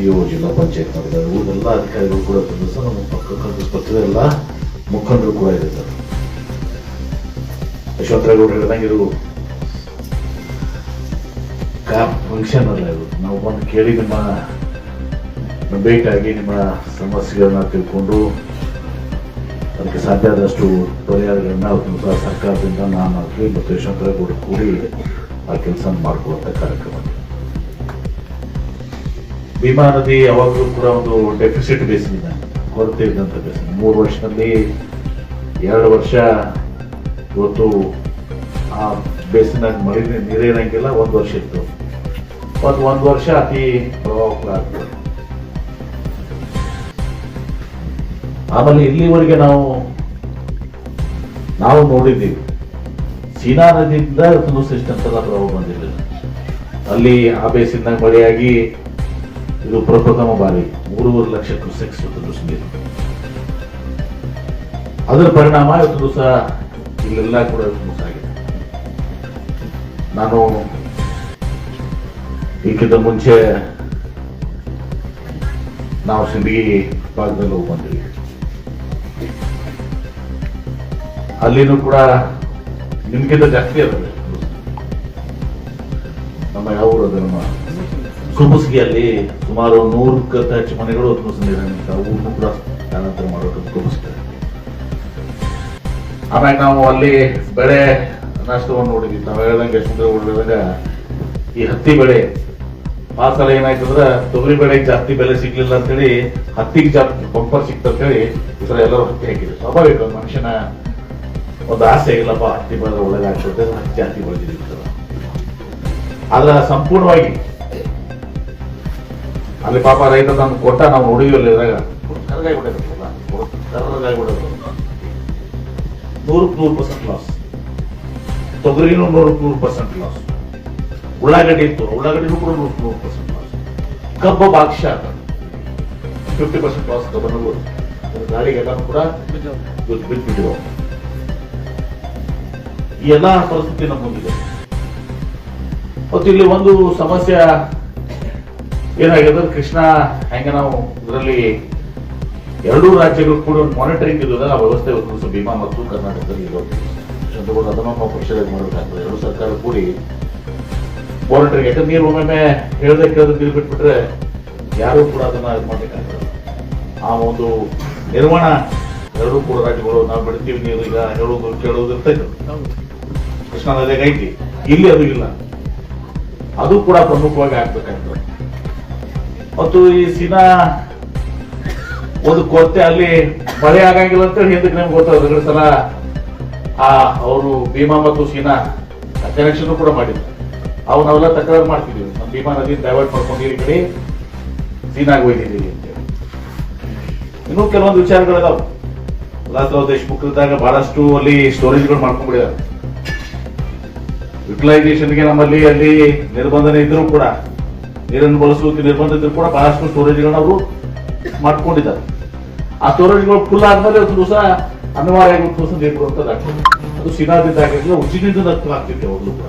C ಜಿಲ್ಲಾ ಪಂಚಾಯತ್ ಮಾಡಿದ್ದಾರೆ. ಊರೆಲ್ಲ ಅಧಿಕಾರಿಗಳು ಕೂಡ ಬಂದು ಸರ್ ನಮ್ಮ ಪಕ್ಕ ಪಕ್ಕದ ಎಲ್ಲ ಮುಖಂಡರು ಕೂಡ ಇದೆ ಸರ್ ಯಶವಂತರೇಗೌಡರು ಹೇಳ್ದಂಗೆ ಇದು ಫಂಕ್ಷನ್ ಅಲ್ಲ ಇದು ನಾವು ಬಂದು ಕೇಳಿ ನಿಮ್ಮ ಭೇಟಿಯಾಗಿ ನಿಮ್ಮ ಸಮಸ್ಯೆಗಳನ್ನ ತಿಳ್ಕೊಂಡು ಅದಕ್ಕೆ ಸಾಧ್ಯ ಆದಷ್ಟು ಪರಿಹಾರಗಳನ್ನ ಸರ್ಕಾರದಿಂದ ನಾನು ಆಗಲಿ ಮತ್ತು ಯಶವಂತರೇಗೌಡರು ಕೂಡಿ ಆ ಕೆಲಸ ಮಾಡಿಕೊಡುವಂಥ ಕಾರ್ಯಕ್ರಮ. ಭೀಮಾ ನದಿ ಯಾವಾಗಲೂ ಕೂಡ ಒಂದು ಡೆಫಿಸಿಟ್ ಬೇಸಿನ ಕೊರತೆ ಇದ್ದಂಥ ಬೇಸಿನ ಮೂರು ವರ್ಷದಲ್ಲಿ ಎರಡು ವರ್ಷ ಇವತ್ತು ಆ ಬೇಸಿನಾಗ ಮಳೆ ನೀರೇನಂಗಿಲ್ಲ, ಒಂದು ವರ್ಷ ಇತ್ತು. ಮತ್ತು ಒಂದು ವರ್ಷ ಅತಿ ಪ್ರಭಾವ ಆಮೇಲೆ ಇಲ್ಲಿವರೆಗೆ ನಾವು ನಾವು ನೋಡಿದ್ದೀವಿ. ಚೀನಾ ನದಿಯಿಂದ ತುಂಬ ಎಲ್ಲ ಪ್ರಭಾವ ಬಂದಿದೆ. ಅಲ್ಲಿ ಆ ಬೇಸಿನಾಗ ಮಳೆಯಾಗಿ ಇದು ಪ್ರಪ್ರಥಮ ಬಾರಿ ಮೂರುವರೆ ಲಕ್ಷ ಕ್ಯೂಸೆಕ್ಸ್ ಇವತ್ತು ನೀರು ಅದರ ಪರಿಣಾಮ ಇವತ್ತು ದಿವಸ ಇಲ್ಲೆಲ್ಲ ಕೂಡ ಆಗಿದೆ. ನಾನು ಈಕಿಂತ ಮುಂಚೆ ನಾವು ಸಿಂದಗಿ ಭಾಗದಲ್ಲಿ ಹೋಗಿ ಅಲ್ಲಿನೂ ಕೂಡ ನಿಮ್ಗಿಂತ ಜಾಸ್ತಿ ಅದ ನಮ್ಮ ಯಾವ ಊರು ನಮ್ಮ ಕುಬುಸ್ಗಿಯಲ್ಲಿ ಸುಮಾರು ನೂರಕ್ಕಿಂತ ಹೆಚ್ಚು ಮನೆಗಳು ಊರನ್ನು ಕೂಡ ಆಮ್ಯಾಗ ನಾವು ಅಲ್ಲಿ ಬೆಳೆ ನಷ್ಟವನ್ನು ನೋಡಿದ್ವಿ. ನಾವು ಹೇಳ್ದಂಗೆ ಸುಂದರ ಈ ಹತ್ತಿ ಬೆಳೆ. ಆ ಸಲ ಏನಾಯ್ತು ಅಂದ್ರೆ ತೊಗರಿ ಬೆಳೆಗೆ ಜಾಸ್ತಿ ಬೆಲೆ ಸಿಗ್ಲಿಲ್ಲ ಅಂತೇಳಿ ಹತ್ತಿಗೆ ಜಾಸ್ತಿ ಬಂಪರ್ ಹೇಳಿ ಈ ಸಲ ಎಲ್ಲರೂ ಹತ್ತಿ ಹಾಕಿದ್ರು. ಸ್ವಾಭಾವಿಕ ಮನುಷ್ಯನ ಒಂದು ಆಸೆ, ಇಲ್ಲಪ್ಪ, ಹತ್ತಿ ಬೆಳೆದ್ರೆ ಒಳ್ಳೇದಾಗ್ತದೆ, ಹತ್ತಿ ಜಾಸ್ತಿ ಈ ಆದ್ರೆ ಸಂಪೂರ್ಣವಾಗಿ ಅಲ್ಲಿ ಪಾಪ ರೈತ ತಂದು ಕೊಟ್ಟ ನಾವು ನೋಡಿದ್ವಿ ಅಲ್ಲಿ ಇದ್ರಾಗ ಕರ್ಗಾಯಿ ಬಿಡೋದಲ್ಲ ಕರ್ಗಾಯಿ ಬಿಡೋದು ನೂರಕ್ಕೆ ನೂರು ಪರ್ಸೆಂಟ್ ಲಾಸ್ ತೊಗರಿನೂ ನೂರಕ್ಕೆ ನೂರು ಪರ್ಸೆಂಟ್ ಲಾಸ್ ಉಳ್ಳಾಗಡ್ಡಿ ಇತ್ತು, ಉಳ್ಳಾಗಡ್ಡಿನೂ ಕೂಡ ನೂರಕ್ಕೆ ನೂರು ಪರ್ಸೆಂಟ್ ಲಾಸ್ ಕಬ್ಬು ಬಾಕ್ಷ ಫಿಫ್ಟಿ ಪರ್ಸೆಂಟ್ ಲಾಸ್ ಕಬ್ಬನೂ ಗಾಳಿಗೆಲ್ಲನೂ ಕೂಡ ಬಿದ್ದು ಬಿಟ್ಟಿರೋ ಈ ಎಲ್ಲ ಪರಿಸ್ಥಿತಿ ನಮ್ಮ ಮುಂದಿದೆ. ಮತ್ತು ಇಲ್ಲಿ ಒಂದು ಸಮಸ್ಯೆ ಏನಾಗಿದೆ ಕೃಷ್ಣ, ಹೆಂಗೆ ನಾವು ಇದರಲ್ಲಿ ಎರಡೂ ರಾಜ್ಯಗಳು ಕೂಡ ಮಾನಿಟರಿಂಗ್ ಇರೋದ ಆ ವ್ಯವಸ್ಥೆ ಒಂದು ಭೀಮಾ ಮತ್ತು ಕರ್ನಾಟಕದಲ್ಲಿ ಇರೋದು. ಚಂದ್ರಗೌಡ ಅದನ್ನು ನಾವು ಪಕ್ಷದಲ್ಲಿ ಮಾಡಬೇಕಾಗ್ತದೆ ಎರಡು ಸರ್ಕಾರ ಕೂಡಿ ಮಾನಿಟರಿಂಗ್ ಯಾಕಂದ್ರೆ ನೀರು ಒಮ್ಮೊಮ್ಮೆ ಹೇಳ್ದೆ ಕೇಳದೆ ನೀರು ಬಿಟ್ಬಿಟ್ರೆ ಯಾರು ಕೂಡ ಅದನ್ನ ಇದು ಮಾಡಬೇಕಾಗ್ತದೆ ಆ ಒಂದು ನಿರ್ಮಾಣ ಎರಡೂ ಕೂಡ ರಾಜ್ಯಗಳು, ನಾವು ಬಿಡ್ತೀವಿ ನೀರು, ಈಗ ಹೇಳೋದು, ಕೇಳೋದು ಇರ್ತೈತೆ ಕೃಷ್ಣ ನದಿಯಾಗ ಐತಿ ಇಲ್ಲಿ ಅದು ಇಲ್ಲ. ಅದು ಕೂಡ ಪ್ರಮುಖವಾಗಿ ಆಗ್ಬೇಕಾಗ್ತದೆ. ಮತ್ತು ಈ ಸೀನಾ ಒಂದು ಕೊರತೆ ಅಲ್ಲಿ ಮಳೆ ಆಗಂಗಿಲ್ಲ ಅಂತ ಹೇಳಿ ಹಿಂದಕ್ಕೆ ನಿಮ್ಗೆ ಗೊತ್ತಾಗ ಎರಡು ಸಲ ಆ ಅವರು ಭೀಮಾ ಮತ್ತು ಸೀನಾ ಕನೆಕ್ಷನ್ ಕೂಡ ಮಾಡಿದ್ರು. ಅವು ನಾವೆಲ್ಲ ತಕರಾರು ಮಾಡ್ತಿದ್ವಿ ನಮ್ಮ ಭೀಮಾ ನದಿ ಡೈವರ್ಟ್ ಮಾಡ್ಕೊಂಡು ಈ ಕಡೆ ಸೀನಾಗಿ ಒಯ್ದಿದ್ದೀವಿ ಅಂತೇಳಿ ಇನ್ನೂ ಕೆಲವೊಂದು ವಿಚಾರಗಳಿದಾವೆ. ಗುಲಾಬರಾವ್ ದೇಶಮುಖರಿದ್ದಾಗ ಬಹಳಷ್ಟು ಅಲ್ಲಿ ಸ್ಟೋರೇಜ್ಗಳು ಮಾಡ್ಕೊಂಡ್ಬಿಟ್ಟಿದ್ದಾರೆ. ಯುಟಿಲೈಸೇಷನ್ಗೆ ನಮ್ಮಲ್ಲಿ ಅಲ್ಲಿ ನಿರ್ಬಂಧನೆ ಇದ್ರೂ ಕೂಡ ನೀರನ್ನು ಬಳಸುವುದಕ್ಕೆ ನಿರ್ಬಂಧ ಕೂಡ ಬಹಳಷ್ಟು ಸ್ಟೋರೇಜ್ಗಳನ್ನ ಅವರು ಮಾಡ್ಕೊಂಡಿದ್ದಾರೆ. ಆ ಸ್ಟೋರೇಜ್ಗಳು ಫುಲ್ ಆದ್ಮೇಲೆ ಒಂದು ದಿವಸ ಅನಿವಾರ್ಯವಾಗಿ ಒಂದು ದಿವಸ ಅದು ಸಿನಾದಿಂದ ಆಗಿರಲಿಲ್ಲ ಉಜ್ಜಿನಿಂದ ನತ್ತು ಆಗ್ತಿದೆ ಅವರು ಕೂಡ.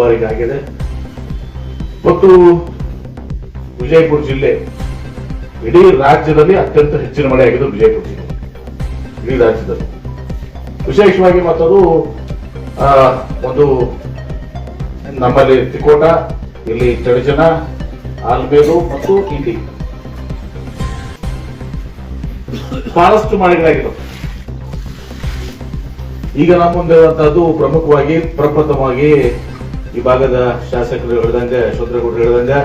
ಬಾರಿಗೆ ಆಗಿದೆ. ಮತ್ತು ವಿಜಯಪುರ ಜಿಲ್ಲೆ ಇಡೀ ರಾಜ್ಯದಲ್ಲಿ ಅತ್ಯಂತ ಹೆಚ್ಚಿನ ಮಳೆ ಆಗಿದೆ ವಿಜಯಪುರ ಜಿಲ್ಲೆ. ಇಡೀ ರಾಜ್ಯದಲ್ಲಿ. ವಿಶೇಷವಾಗಿ ಮತ್ತದು ಒಂದು ನಮ್ಮಲ್ಲಿ ತಿಕೋಟ ಇಲ್ಲಿ ತಡಜನ ಆಲ್ಬೇರು ಮತ್ತು ಇಂಡಿ ಬಹಳಷ್ಟು ಮಳೆಗಳಾಗಿದ್ದವು ಈಗ ನಮ್ಮ ಮುಂದೆ ಇರುವಂತಹದ್ದು ಪ್ರಮುಖವಾಗಿ, ಪ್ರಪ್ರಥಮವಾಗಿ ಈ ಭಾಗದ ಶಾಸಕರು ಹೇಳ್ದಂಗೆ ಯಶವಂತರೇಗೌಡರು ಹೇಳ್ದಂಗೆ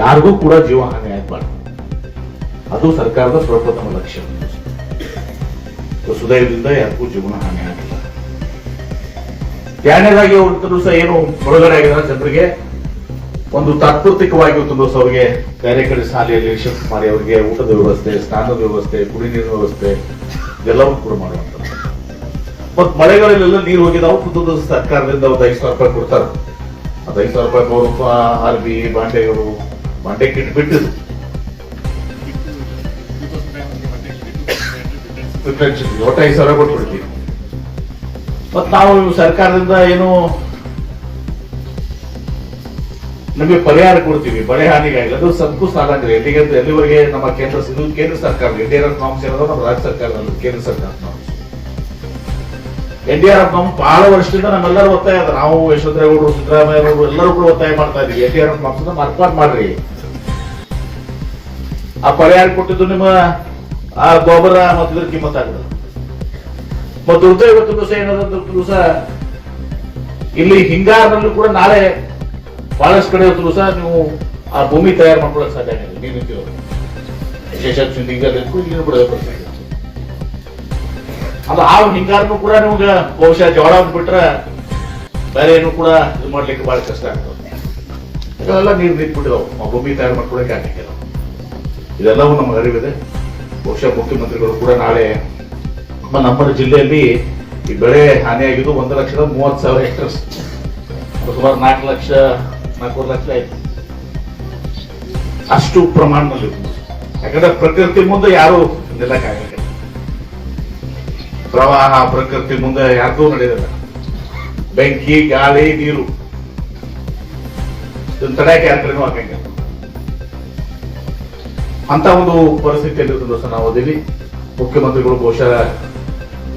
ಯಾರಿಗೂ ಕೂಡ ಜೀವ ಹಾನಿ ಆಗ್ಬಾರ್ದು. ಅದು ಸರ್ಕಾರದ ಪ್ರಪ್ರಥಮ ಲಕ್ಷ್ಯ. ಸುದಯದಿಂದ ಯಾರಿಗೂ ಜೀವನ ಹಾನಿ ಆಗಿಲ್ಲ. ಎರಡನೇದಾಗಿ ಅವ್ರ ಸಹ ಏನು ಹೊರಗಡೆ ಆಗಿದ್ದಾರೆ ಜನರಿಗೆ. ಒಂದು ತಾತ್ಪೂರ್ತಿಕವಾಗಿ ದಿವಸ ಅವರಿಗೆ ಬೇರೆ ಕಡೆ ಶಾಲೆಯಲ್ಲಿ ಶಿಫ್ಟ್ ಅವರಿಗೆ ಊಟದ ವ್ಯವಸ್ಥೆ, ಸ್ನಾನದ ವ್ಯವಸ್ಥೆ ಕುಡಿ ನೀರಿನ ವ್ಯವಸ್ಥೆ, ಇದೆಲ್ಲವೂ ಕೂಡ ಮಾಡುವಂಥದ್ದು. ಮತ್ತು ಮಳೆಗಳಲ್ಲೆಲ್ಲ ನೀರು ಹೋಗಿದಾವು ಒಂದು ಸರ್ಕಾರದಿಂದ ಒಂದು ಐದು ಸಾವಿರ ರೂಪಾಯಿ ಕೊಡ್ತಾರೆ. ಅದು ಐದು ಸಾವಿರ ರೂಪಾಯಿ ಗೌರವ ಆರ್ ಬಿ ಬಾಂಡೆಗಳು ಬಾಂಡೆ ಕಿಟ್ ಬಿಟ್ಟಿದ್ರು. ಒಟ್ಟು ಐದು ಸಾವಿರ ಕೊಟ್ಬಿಡ್ತೀವಿ. ಮತ್ತು ನಾವು ಸರ್ಕಾರದಿಂದ ಏನು ನಿಮಗೆ ಪರಿಹಾರ ಕೊಡ್ತೀವಿ, ಬಳೆ ಹಾನಿಗಾಗಿ ಅದು ಸಂಕು ಸಾಲ ಅಂದ್ರೆ ಎಲ್ಲಿಗೆ ಎಲ್ಲಿವರೆಗೆ ನಮ್ಮ ಕೇಂದ್ರ ಇದು ಕೇಂದ್ರ ಸರ್ಕಾರ ಇಂಡಿಯನ್ ನಾಮ್ಸ್ ಇರೋದು ನಮ್ಮ ರಾಜ್ಯ ಸರ್ಕಾರ ಕೇಂದ್ರ ಸರ್ಕಾರ ಎನ್ ಡಿ ಆರ್ ಎಫ್ ನಮ್ ಬಹಳ ವರ್ಷದಿಂದ ನಮ್ಮೆಲ್ಲರೂ ಒತ್ತಾಯ ಅದ. ನಾವು ಯಶವಂತರೇಗೌಡರು ಸಿದ್ದರಾಮಯ್ಯ ಅವರು ಎಲ್ಲರೂ ಕೂಡ ಒತ್ತಾಯ ಮಾಡ್ತಾ ಇದ್ವಿ. N D R F norms ಮಾರ್ಪಾಟ್ ಮಾಡ್ರಿ. ಆ ಪರಿಹಾರ ಕೊಟ್ಟಿದ್ದು ನಿಮ್ಮ, ಆ ಗೊಬ್ಬರ ಮತ್ತು ಇದ್ರ ಕಿಮ್ಮತ್ ಆಗದ ಮತ್ತು ದುರ್ದೈವತ್ತು ದಿವಸ ಏನಾದ್ರು ದಿವಸ ಇಲ್ಲಿ ಹಿಂಗಾರದಲ್ಲೂ ಕೂಡ ನಾಳೆ ಬಹಳಷ್ಟು ಕಡೆ ಹೋದ್ರು ಸಹ ನೀವು ಆ ಭೂಮಿ ತಯಾರು ಮಾಡ್ಕೊಳಕ್ ಸಾಧ್ಯ ಆಗಿಲ್ಲ. ನೀರು ವಿಶೇಷ ಹಿಂಗಾರ ನೀರು ಬಿಡೋದು. ಅದು ಆ ಹಿಂಗಾರನು ಕೂಡ ನಿಮ್ಗೆ ಬಹುಶಃ ಜೋಳ ಬಿಟ್ರೆ ಬೇರೆ ಏನು ಕೂಡ ಇದು ಮಾಡ್ಲಿಕ್ಕೆ ಬಹಳ ಕಷ್ಟ ಆಗ್ತದೆ. ಇದೆಲ್ಲ ನೀರು ನಿಂತ್ಬಿಟ್ಟಿದಾವೆ. ಭೂಮಿ ತಯಾರು ಮಾಡ್ಕೊಳಕ್ಕೆ ಆಗಿಲ್ಲ ಇದೆಲ್ಲವೂ ನಮ್ಗೆ ಅರಿವಿದೆ. ಬಹುಶಃ ಮುಖ್ಯಮಂತ್ರಿಗಳು ಕೂಡ ನಾಳೆ ನಮ್ಮ ಜಿಲ್ಲೆಯಲ್ಲಿ ಈ ಬೆಳೆ ಹಾನಿಯಾಗಿದ್ದು ಒಂದು ಲಕ್ಷದ ಮೂವತ್ತು ಸಾವಿರ ಹೆಕ್ಟರ್ಸ್ ಸುಮಾರು ನಾಲ್ಕು ಲಕ್ಷ ಅಷ್ಟು ಪ್ರಮಾಣದಲ್ಲಿ. ಯಾಕಂದ್ರೆ ಪ್ರಕೃತಿ ಮುಂದೆ ಯಾರು ನಿಲ್ಲಕ್ಕಾಗಲ್ಲ ಪ್ರವಾಹ ಪ್ರಕೃತಿ ಮುಂದೆ ಯಾರ್ದೂ ನಡೆಯೋದಿಲ್ಲ ಬೆಂಕಿ, ಗಾಳಿ, ನೀರು. ತಡೆಯಕ್ಕೆ ಕಡೆನೂ ಆಗಂಗಿಲ್ಲ. ಅಂತ ಒಂದು ಪರಿಸ್ಥಿತಿಯಲ್ಲಿ ಸಹ ನಾವು ಮುಖ್ಯಮಂತ್ರಿಗಳು ಬಹುಶಃ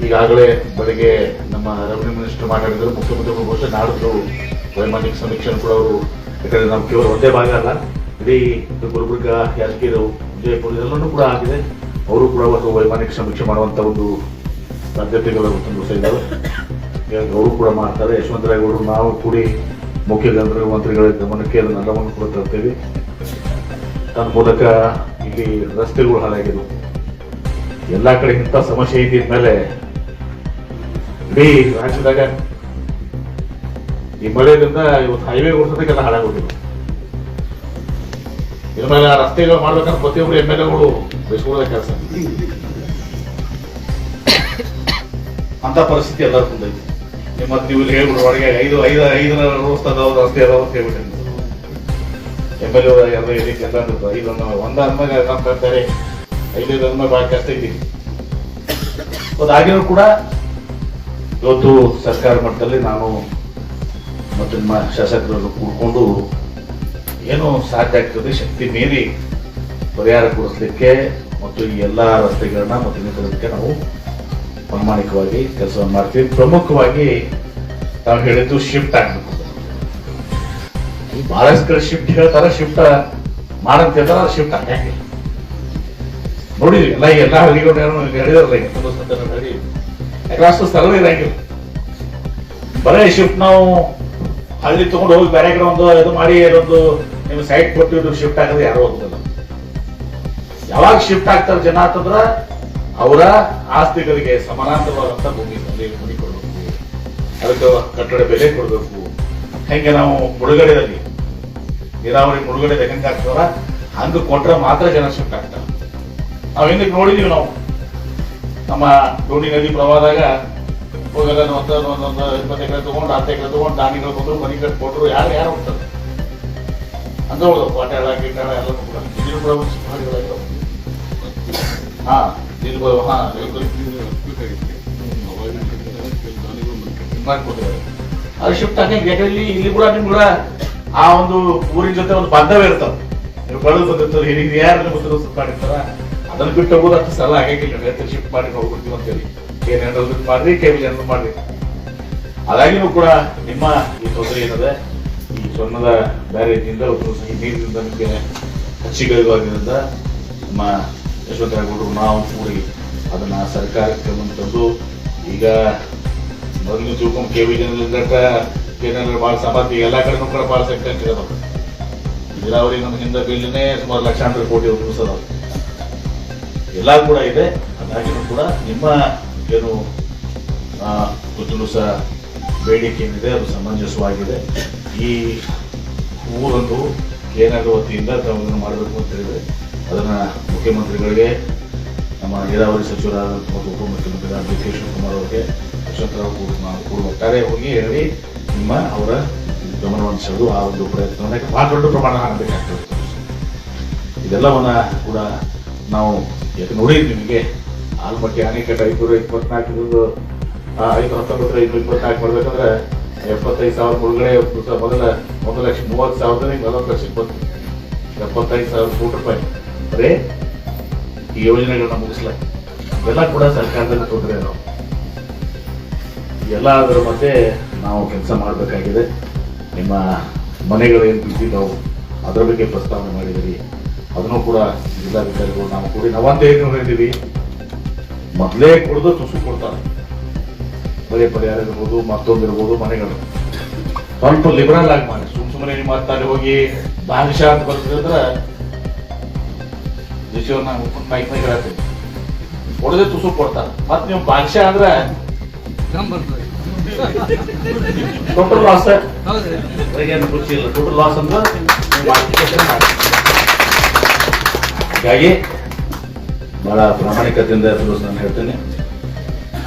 ಈಗಾಗಲೇ ಬೆಳಿಗ್ಗೆ ನಮ್ಮ ರೆವಿನ್ಯೂ ಮಿನಿಸ್ಟರ್ ಮಾತಾಡಿದ್ರು. ಮುಖ್ಯಮಂತ್ರಿಗಳು ಬಹುಶಃ ನಾಡಿದ್ದು ವೈಮಾನಿಕ ಸಮೀಕ್ಷೆ ಕೂಡ ಅವರು ಯಾಕಂದ್ರೆ ನಾವು ಕೇವಲ ಒಂದೇ ಭಾಗ ಅಲ್ಲ, ಇಡೀ ಗುಲ್ಬರ್ಗ ಯಾದಗಿರು ಜಯಪುರ ಎಲ್ಲನೂ ಕೂಡ ಆಗಿದೆ. ಅವರು ಕೂಡ ಒಂದು ವೈಮಾನಿಕ ಸಮೀಕ್ಷೆ ಮಾಡುವಂತ ಒಂದು ಸಾಧ್ಯತೆಗಳು ತುಂಬ ಇದ್ದಾವೆ ಅವರು ಕೂಡ ಮಾಡ್ತಾರೆ. ಯಶವಂತರಾಯಗೌಡರು ನಾವು ಕೂಡಿ ಮುಖ್ಯ ಮಂತ್ರಿಗಳ ಗಮನಕ್ಕೆ ಅದನ್ನೆಲ್ಲವನ್ನು ಕೂಡ ತರ್ತೇವೆ. ತನ್ನ ಮೂಲಕ ಇಲ್ಲಿ ರಸ್ತೆಗಳು ಹಾಳಾಗಿದ್ವು. ಎಲ್ಲಾ ಕಡೆ ಇಂಥ ಸಮಸ್ಯೆ ಇದ್ದಿದ್ಮೇಲೆ ಮೇಲೆ ಇಡೀ ರಾಜ್ಯದಾಗ ಈ ಮಳೆಯಿಂದ ಇವತ್ತು ಹೈವೇ ಓಡಿಸೋದಕ್ಕೆಲ್ಲ ಹಾಳಾಗೋಗಿದೆ. ಇದ್ರ ಮೇಲೆ ಆ ರಸ್ತೆಗಳು ಮಾಡ್ಬೇಕಂತ ಪ್ರತಿಯೊಬ್ಬರು ಎಂ ಎಲ್ ಎಗಳು ಬಯಸ್ಕೊಳ್ಳೋದ ಕೆಲಸ. ಅಂತ ಪರಿಸ್ಥಿತಿ ಎಲ್ಲರ ಮುಂದೈತಿ. ನಿಮ್ಮ ನೀವು ಇಲ್ಲಿ ಹೇಳ್ಬಿಡು ಒಳಗೆ ಐದು ಐದು, ಐದರ ರೋಸ್ ಅದಾವ ರಸ್ತೆ ಅದಾವ ಅಂತ ಹೇಳ್ಬಿಟ್ಟು ಎಂ ಎಲ್ ಎಲ್ಲ ಇದಕ್ಕೆ ಎಲ್ಲ ಇರ್ತದೆ. ಐದು ಒಂದ ಅಂದಾಗ ನಮ್ಮ ಬೇರೆ ಐದೈದು ಅಂದಾಗ ಭಾಳ ಕಷ್ಟ ಐತಿ. ಅದಾಗಿರೋ ಕೂಡ ಇವತ್ತು ಸರ್ಕಾರ ಮಟ್ಟದಲ್ಲಿ ನಾನು ಮತ್ತು ನಿಮ್ಮ ಶಾಸಕರನ್ನು ಕೂಡ್ಕೊಂಡು ಏನು ಸಾಧ್ಯ ಆಗ್ತದೆ, ಶಕ್ತಿ ಮೀರಿ ಪರಿಹಾರ ಕೊಡಿಸ್ಲಿಕ್ಕೆ ಮತ್ತು ಈ ಎಲ್ಲ ರಸ್ತೆಗಳನ್ನ ಮತ್ತು ನಾವು ಪ್ರಾಮಾಣಿಕವಾಗಿ ಕೆಲಸವನ್ನು ಮಾಡ್ತೀವಿ. ಪ್ರಮುಖವಾಗಿ ನಾವು ಹೇಳಿದ್ದು ಶಿಫ್ಟ್ ಆಗ್ಬೇಕು. ಬಹಳಷ್ಟು ಕಡೆ ಶಿಫ್ಟ್ ಹೇಳ್ತಾರ ಶಿಫ್ಟ್ ಮಾಡಂತ ಶಿಫ್ಟ್ ಆಗಂಗಿಲ್ಲ ನೋಡಿದ್ವಿ ಎಲ್ಲ ಎಲ್ಲ ಹಳ್ಳಿಗಳು ಹೇಳಿದಾರಲ್ಲ ಯಾಕಷ್ಟು ಸ್ಥಳವೇ ಇರಂಗಿಲ್ಲ. ಬರೀ ಶಿಫ್ಟ್ ನಾವು ಹಳ್ಳಿ ತಗೊಂಡು ಹೋಗಿ ಬೇರೆ ಕಡೆ ಒಂದು ಇದು ಮಾಡಿ ಒಂದು ನಿಮ್ಗೆ ಸೈಟ್ ಕೊಟ್ಟಿದ್ದು ಶಿಫ್ಟ್ ಆಗೋದು ಯಾರು ಹೋಗುದಿಲ್ಲ ಯಾವಾಗ ಶಿಫ್ಟ್ ಆಗ್ತಾರೆ ಜನ ಅಂತಂದ್ರ ಅವರ ಆಸ್ತಿಗಳಿಗೆ ಸಮಾನಾಂತರವಾದಂತ ಭೂಮಿ ಅಲ್ಲಿ ಮನೆ ಕೊಡಬೇಕು. ಅದಕ್ಕೆ ಕಟ್ಟಡ ಬೆಲೆ ಕೊಡಬೇಕು. ಹೆಂಗೆ ನಾವು ಮುಳುಗಡೆದಲ್ಲಿ, ನೀರಾವರಿ ಮುಳುಗಡೆ ಹೆಂಗೆ ಆಗ್ತಾರ ಹಂಗ ಕೊಟ್ರೆ ಮಾತ್ರ ಜನ ಶಿಫ್ಟ್ ಆಗ್ತಾರೆ. ನಾವು ಹಿಂದಕ್ಕೆ ನೋಡಿದೀವಿ ನಾವು. ನಮ್ಮ ಡೋಣಿ ನದಿ ಪ್ರವಾಹದಾಗ ಹೋಗಲ್ಲ ಒಂದು ಒಂದೊಂದು ಇಪ್ಪತ್ತು ಎಕರೆ ತಗೊಂಡು, ಹತ್ತು ಎಕರೆ ತಗೊಂಡು ದಾನಿಗಳು ಬಂದರು, ಮನೆ ಕಟ್ಟು ಕೊಟ್ಟರು, ಯಾರು ಯಾರು ಹೋಗ್ತಾರೆ ಅಂದ್ರೆ ಪಾಟಾಳ ಗಿಟ್ಟಾಳ ಎಲ್ಲ ಕೂಡ ಇಲ್ಲಿನೂ ಕೂಡ. ಹಾ ಇಲ್ಲಿ ಹಾಂ ಅದು ಶಿಫ್ಟ್ ಆಗಂಗೆ ಯಾಕಂದ್ರೆ ಇಲ್ಲಿ ಕೂಡ ನಿಮ್ ಕೂಡ ಆ ಒಂದು ಊರಿನ ಜೊತೆ ಒಂದು ಬಾಂಧವ್ಯ ಇರ್ತಾವ ನೀವು ಬಳದು ಬಂದಿರ್ತಾರೆ ಹಿರಿಯ ಯಾರು ನಿಮ್ಮ ಸುತ್ತಾಡಿರ್ತಾರ ಅದನ್ನ ಬಿಟ್ಟು ಹೋಗೋದು ಅಷ್ಟು ಸಲ ಆಗಂಗಿಲ್ಲ ಶಿಫ್ಟ್ ಮಾಡಿ ಹೋಗ್ಬಿಡ್ತೀವಿ ಅಂತೇಳಿ. ಏನೇನೋ ಮಾಡ್ರಿ ಕೇವಲ ಏನಾದ್ರು ಮಾಡ್ರಿ. ಅದಾಗಿನೂ ಕೂಡ ನಿಮ್ಮ ಈ ತೊಂದರೆ ಏನದೆ? ಈ ಸೊನ್ನದ ಬ್ಯಾರೇಜಿಂದ ಈ ನೀರಿನಿಂದ ನಿಮಗೆ ಹಚ್ಚಿಗಳಿಗೋದ್ರಿಂದ ನಮ್ಮ ಯಶವಂತರಾಗೌಡರು ನಾವು ಕೂಡಿ ಅದನ್ನ ಸರ್ಕಾರಕ್ಕೆ ಗಮನ ತಂದು ಈಗ ಮೊದಲು ತಿಳ್ಕೊಂಡು ಕೆ ವಿ ಏನಾದ್ರು ಭಾಳ ಸಂಪಾತಿ ಎಲ್ಲ ಕಡೆನೂ ಕೂಡ ಭಾಳ ಸಂಖ್ಯೆ ಇರೋದು ನೀರಾವರಿ ನಮ್ಮ ಹಿಂದೆ ಬಿಲ್ನೇ ಸುಮಾರು ಲಕ್ಷಾಂತರ ಕೋಟಿ ಉಪಯೋಗಿಸೋದು ಎಲ್ಲ ಕೂಡ ಇದೆ. ಅದಾಗಿನೂ ಕೂಡ ನಿಮ್ಮ ಏನು ಗೊತ್ತಲು ಸಹ ಬೇಡಿಕೆ ಏನಿದೆ, ಅದು ಸಮಂಜಸವಾಗಿದೆ. ಈ ಊರೊಂದು ಏನಾದ್ರು ವತಿಯಿಂದ ತಾವು ಮಾಡಬೇಕು ಅಂತ ಹೇಳಿದರೆ, ಅದನ್ನು ಮುಖ್ಯಮಂತ್ರಿಗಳಿಗೆ, ನಮ್ಮ ನೀರಾವರಿ ಸಚಿವರಾದ ಮತ್ತು ಉಪಮುಖ್ಯಮಂತ್ರಿಗಳಾದ ಡಿ ಕೆ ಶಿವಕುಮಾರ್ ಅವರಿಗೆ ಯಶವಂತರಾವ್ ಕೂಡ ಒಟ್ಟಾರೆ ಹೋಗಿ ಹೇಳಿ, ನಿಮ್ಮ ಅವರ ಗಮನವನ್ನು ಸೆಳೆದು ಆ ಒಂದು ಪ್ರಯತ್ನವನ್ನು ಬಹಳ ದೊಡ್ಡ ಪ್ರಮಾಣ ಆಗಬೇಕಾಗ್ತದೆ. ಇದೆಲ್ಲವನ್ನು ಕೂಡ ನಾವು ಯಾಕೆ ನೋಡಿದ್ವಿ ನಿಮಗೆ ಆಲ್ಮಟ್ಟಿ ಅಣೆಕಟ್ಟ ಐನೂರ ಇಪ್ಪತ್ನಾಲ್ಕರಿಂದ ಐದು ಹತ್ತೊಂಬತ್ತರ ಐನೂರ ಇಪ್ಪತ್ನಾಲ್ಕು ಮಾಡ್ಬೇಕಂದ್ರೆ ಎಪ್ಪತ್ತೈದು ಸಾವಿರ ಮುಳುಗಡೆ ಮೊದಲ, ಒಂದು ಲಕ್ಷ ಮೂವತ್ತು ಸಾವಿರದಲ್ಲಿ ನಲವತ್ತು ಲಕ್ಷ ಇಪ್ಪತ್ತು, ಎಪ್ಪತ್ತೈದು ಸಾವಿರ ಕೋಟಿ ರೂಪಾಯಿ. ಬರೇ ಈ ಯೋಜನೆಗಳನ್ನ ಮುಗಿಸ್ಲ. ಇವೆಲ್ಲ ಕೂಡ ಸರ್ಕಾರದಲ್ಲಿ ತೊಂದರೆ ನಾವು ಎಲ್ಲ ಅದರ ಮಧ್ಯೆ ನಾವು ಕೆಲಸ ಮಾಡಬೇಕಾಗಿದೆ. ನಿಮ್ಮ ಮನೆಗಳು ಏನು ಬಿದ್ದಿದ್ದಾವೆ, ಅದರ ಬಗ್ಗೆ ಪ್ರಸ್ತಾವನೆ ಮಾಡಿದಿರಿ ಅದನ್ನು ಕೂಡ ಜಿಲ್ಲಾಧಿಕಾರಿಗಳು ನಾವು ಕೂಡಿ ನಾವಂತ ಹೇಳಿದ್ದೀವಿ. ಮೊದಲೇ ಕುಡಿದು ತುಸು ಕೊಡ್ತಾರೆ ಬರೀ ಪರಿಹಾರ ಇರ್ಬೋದು, ಮತ್ತೊಂದು ಇರ್ಬೋದು, ಮನೆಗಳು. ಸ್ವಲ್ಪ ಲಿಬರಲ್ ಆಗಿ ಮಾಡಿ. ಸುಮ್ ಸುಮ್ಮನೆ ನಿಮ್ಮ ಮಾತಾಡಿ ಹೋಗಿ ಭಾಗಶಃ ಅಂತ ಬರ್ತಿದ್ರೆ ವಿಷಯವನ್ನು ನಾನು ಮೈಕ್ ಮೈಕ್ ಹೇಳ್ತೀನಿ ಹೊಡೆದೇ ತುಸು ಕೊಡ್ತಾರೆ ಮತ್ತೆ ನೀವು ಭಾಗಶಃ ಅಂದ್ರೆ ಟೋಟಲ್ ಲಾಸ್ ಖುಷಿ ಇಲ್ಲ ಟೋಟಲ್ ಲಾಸ್ ಅಂದ್ರೆ. ಹೀಗಾಗಿ ಬಹಳ ಪ್ರಾಮಾಣಿಕತೆಯಿಂದ ಇರಲು ನಾನು ಹೇಳ್ತೇನೆ.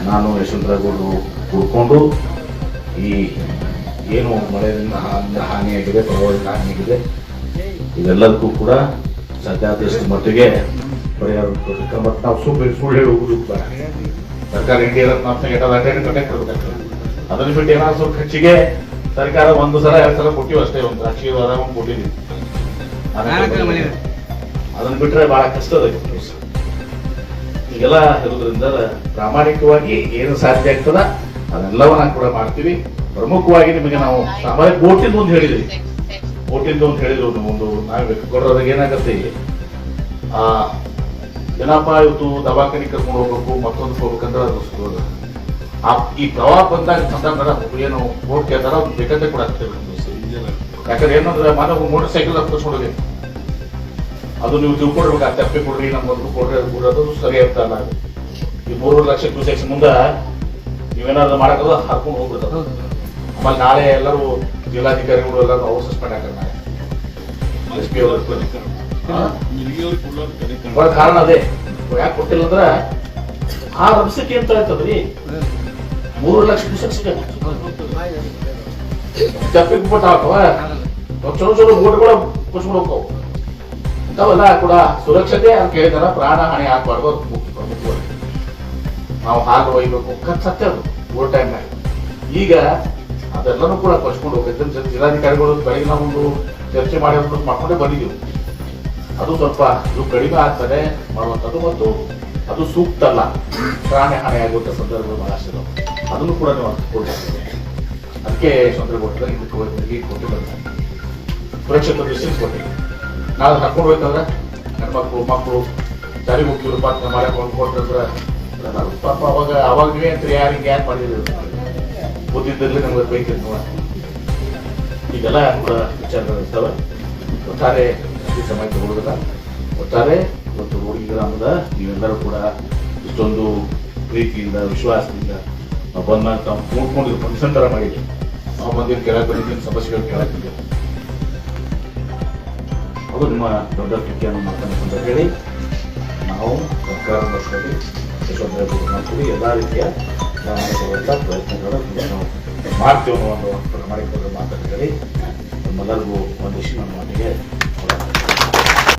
ನಾನು ಯಶವಂತರಾಗೌಡರು ಕೂಡ್ಕೊಂಡು ಈ ಏನು ಮಳೆಯಿಂದ ಹಾನಿ- ಹಾನಿಯಾಗಿದೆ ಪ್ರವಾಹದಿಂದ ಹಾನಿಯಾಗಿದೆ ಇದೆಲ್ಲದಕ್ಕೂ ಕೂಡ ಸಾಧ್ಯಾದಷ್ಟು ಮಟ್ಟಿಗೆ ಪರಿಹಾರ ಕೊಡ್ಬೇಕು. ಮತ್ತು ನಾವು ಸುಳ್ಳು ಸುಳ್ಳು ಹೇಳಿ ಹೋಗುದು ಸರ್ಕಾರ ಇಂಡಿಯಾ ರತ್ನ ಎಟಾದಂಟೇನು ಕಟ್ಟೆ ಕೊಡ್ಬೇಕಾಗ್ತದೆ ಅದನ್ನ ಬಿಟ್ಟು ಏನಾದ್ರು ಸ್ವಲ್ಪ ಹೆಚ್ಚಿಗೆ ಸರ್ಕಾರ ಒಂದು ಸಲ ಎರಡು ಸಲ ಕೊಟ್ಟಿವಿ ಅಷ್ಟೇ ಒಂದು ಒಂದು ಕೊಟ್ಟಿದ್ದೀವಿ. ಅದನ್ನು ಬಿಟ್ಟರೆ ಬಹಳ ಕಷ್ಟ ಕೆಲಸ. ಇರೋದ್ರಿಂದ ಪ್ರಾಮಾಣಿಕವಾಗಿ ಏನು ಸಾಧ್ಯ ಆಗ್ತದ, ಅದೆಲ್ಲವನ್ನ ಕೂಡ ಮಾಡ್ತೀವಿ. ಪ್ರಮುಖವಾಗಿ ನಿಮಗೆ ನಾವು ಸಾಮಾನ್ಯ ಬೋಟಿಂದ ಒಂದು ಹೇಳಿದ್ವಿ. ಬೋಟಿಂದ ಒಂದು ಹೇಳಿದ್ರು ಒಂದು ನಾವು ಕೊಡೋದಾಗ ಏನಾಗತ್ತೆ ಆ ಏನಪ್ಪ ಇವತ್ತು ದವಾಖಾನೆ ಕರ್ಕೊಂಡು ಹೋಗ್ಬೇಕು, ಮತ್ತೊಂದು ಹೋಗ್ಬೇಕಂದ್ರೆ ಅದು ಸಿಗೋದು ಆ, ಈ ಪ್ರವಾಹ ಬಂದಾಗ ಸಂದರ್ಭ ಏನು ಬೋಟ್ ಕೇಳ್ತಾರ ಬೇಕಂತೆ ಕೂಡ ಆಗ್ತದೆ ಯಾಕಂದ್ರೆ ಏನಂದ್ರೆ ಮಾನವ ಮೋಟರ್ ಸೈಕಲ್ ಹೋಗಿ ಅದು ನೀವು ತಿಳ್ಕೊಡ್ಬೇಕು ಆ ತಪ್ಪಿ ಕೊಡ್ರಿ ನಮ್ಮ ಮೊದಲು ಕೊಡ್ರಿ ಅದು ಕೊಡ್ರಿ ಅದು ಸರಿ ಇರ್ತಲ್ಲ ಈ ಮೂರು ಲಕ್ಷ ಕ್ಯೂಸೆಕ್ಸ್ ಮುಂದೆ ನೀವೇನಾದ್ರು ಮಾಡಕ್ಕದು ಹಾಕೊಂಡು ಹೋಗ್ಬಿಡ್ತಾರೆ ಆಮೇಲೆ ನಾಳೆ ಎಲ್ಲರೂ ಜಿಲ್ಲಾಧಿಕಾರಿಗಳು ಎಲ್ಲರೂ ಅವ್ರು ಸಸ್ಪೆಂಡ್ ಹಾಕರ್ ನಾಳೆ. ಎಸ್ ಪಿ ಅವರು. ಬರೋ ಕಾರಣ ಅದೇ. ಯಾಕೆ ಕೊಟ್ಟಿಲ್ಲ ಅಂದ್ರೆ ಆ ರಭಸಕ್ಕೆ ಅಂತ ಹೇಳ್ತದ್ರಿ ಮೂರು ಲಕ್ಷ ಕ್ಯೂಸೆಕ್ಸ್ ತಪ್ಪಿಗೆ ಬಿಟ್ಟು ಹಾಕವ. ಚಲೋ ಚಲೋ ಬೋಟ್ಗಳು ಕುಸ್ಕೊಂಡು ಹೋಗ್ತಾವ ಇಂಥವೆಲ್ಲ ಕೂಡ ಸುರಕ್ಷತೆ ಅಂತ ಕೇಳಿದಾರ ಪ್ರಾಣ ಹಾನಿ ಆಗ್ಬಾರ್ದು ಮುಖ್ಯ ನಾವು ಹಾಲು ಒಯ್ಬೇಕು ಸತ್ಯ ಅದು ಓವರ್ ಟೈಮ್ನಾಗ ಈಗ ಅದೆಲ್ಲನೂ ಕೂಡ ಕಚ್ಕೊಂಡು ಹೋಗಿದ್ದ ಜಿಲ್ಲಾಧಿಕಾರಿಗಳು ಬೆಳಗ್ಗೆ ನಾವು ಒಂದು ಚರ್ಚೆ ಮಾಡಿ ಮಾಡ್ಕೊಂಡೇ ಬಂದಿದ್ದೀವಿ ಅದು ಸ್ವಲ್ಪ ಇದು ಕಡಿಮೆ ಆಗ್ತದೆ ಮಾಡುವಂಥದ್ದು ಮತ್ತು ಅದು ಸೂಕ್ತ ಅಲ್ಲ ಪ್ರಾಣ ಹಾನಿ ಆಗುವಂಥ ಸಂದರ್ಭಗಳು ಬಹಳಷ್ಟು. ಅದನ್ನು ಕೂಡ ನೀವು ಅರ್ಥಕೊಳ್ಬೇಕು ಅದಕ್ಕೆ ತೊಂದರೆ ಕೊಟ್ಟರೆ ಇದಕ್ಕೆ ಹೋಗಿ ಕೊಟ್ಟಿದ್ದಾರೆ ಸುರಕ್ಷಿತ ದೃಷ್ಟಿಗೆ ನಾವು ಹಾಕೊಂಡು ಹೋಯ್ತಂದ್ರೆ ಹೆಣ್ಮಕ್ಳು ಮಕ್ಕಳು, ಸರಿ ಮುಖ್ಯರು ಪಾತ್ರ ಮಾಡಕ್ಕೆ ಒಂದು ಕೊಟ್ಟಂದ್ರೆ ಪಾಪ ಅವಾಗ ಅವಾಗ ನೀವೇ ಅಂತ ಯಾರು ಮಾಡಿದ್ರು? ಬುದ್ಧಿದ್ದಲ್ಲಿ ನಮ್ಗೆ ಬೈತಿದ್ವು ಈಗೆಲ್ಲ ಕೂಡ ವಿಚಾರಗಳು ಇರ್ತವೆ. ಒಟ್ಟಾರೆ ಈ ಸಮಯ ತಗೊಳ್ಳೋದಿಲ್ಲ ಒಟ್ಟಾರೆ ಇವತ್ತು ಹುಡುಗಿ ಗ್ರಾಮದ ನೀವೆಲ್ಲರೂ ಕೂಡ ಇಷ್ಟೊಂದು ಪ್ರೀತಿಯಿಂದ, ವಿಶ್ವಾಸದಿಂದ ನಾವು ಬಂದಾಗ ನಾವು ನೋಡ್ಕೊಂಡಿದ್ದು ಫಂಕ್ಷನ್ ಥರ ಮಾಡಿದ್ವಿ ನಾವು ಬಂದಿದ್ದು ಕೆಳಗೆ ಬಂದಿದ್ದೀನಿ ಸಮಸ್ಯೆಗಳು ಕೇಳಕ್ಕಿಲ್ಲ ಅದು ನಿಮ್ಮ ದೊಡ್ಡ ಕಿಕ್ಕಿಯನ್ನು ಅಂತ ಹೇಳಿ ನಾವು ಸರ್ಕಾರ ಬಸ್ಸಲ್ಲಿ ಯಶವಂತರಾಯ ಮಾಡ್ತೀವಿ. ಎಲ್ಲ ರೀತಿಯ ಪ್ರಯತ್ನಗಳನ್ನು ಮಾಡ್ತೀವಿ ಅನ್ನೋ ಒಂದು ಪ್ರಾಮಾಣಿಕವಾದ ಮಾತನ್ನು ಹೇಳಿ ನಮ್ಮೆಲ್ಲರಿಗೂ ಒಂದಿಷ್ಟು ನಮ್ಮ